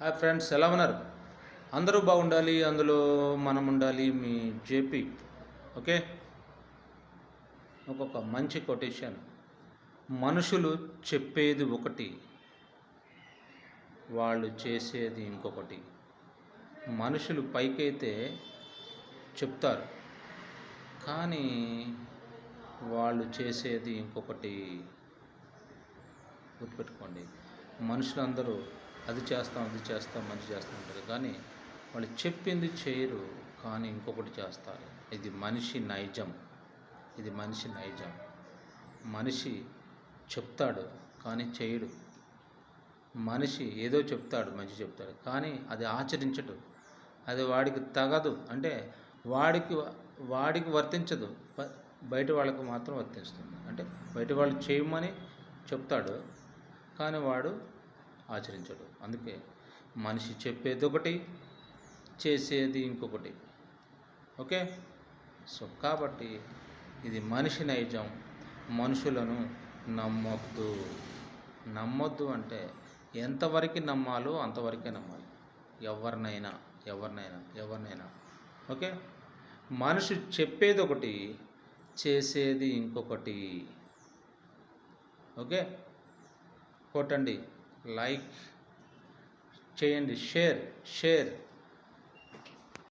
Hi friends ఎలా ఉన్నారు? అందరూ బాగుండాలి అందులో మనం ఉండాలి మీ జేపీ. ఓకే? ఒక్కొక్క మంచి కొటేషన్. మనుషులు చెప్పేది ఒకటి వాళ్ళు చేసేది ఇంకొకటి. మనుషులు పైకైతే చెప్తారు. కానీ వాళ్ళు చేసేది ఇంకొకటి గుర్తుపెట్టుకోండి. మనుషులందరూ అది చేస్తాం అది చేస్తాం మంచి చేస్తాం ఉంటారు కానీ వాళ్ళు చెప్పింది చేయరు కానీ ఇంకొకటి చేస్తారు. ఇది మనిషి నైజం. ఇది మనిషి నైజం. మనిషి చెప్తాడు కానీ చేయడు. మనిషి ఏదో చెప్తాడు మంచి చెప్తాడు కానీ అది ఆచరించడు. అది వాడికి తగదు. అంటే వాడికి వాడికి వర్తించదు. బయట వాళ్ళకు మాత్రం వర్తిస్తుంది. అంటే బయట వాళ్ళు చేయమని చెప్తాడు కానీ వాడు ఆచరించడు. అందుకే మనిషి చెప్పేది ఒకటి చేసేది ఇంకొకటి. ఓకే? సో కాబట్టి ఇది మనిషి నైజం. మనుషులను నమ్మొద్దు. నమ్మొద్దు అంటే ఎంతవరకు నమ్మాలో అంతవరకే నమ్మాలి. ఎవరినైనా ఎవరినైనా ఎవరినైనా. ఓకే? మనిషి చెప్పేది ఒకటి చేసేది ఇంకొకటి. ఓకే? కొట్టండి. లైక్ చేయండి షేర్ షేర్.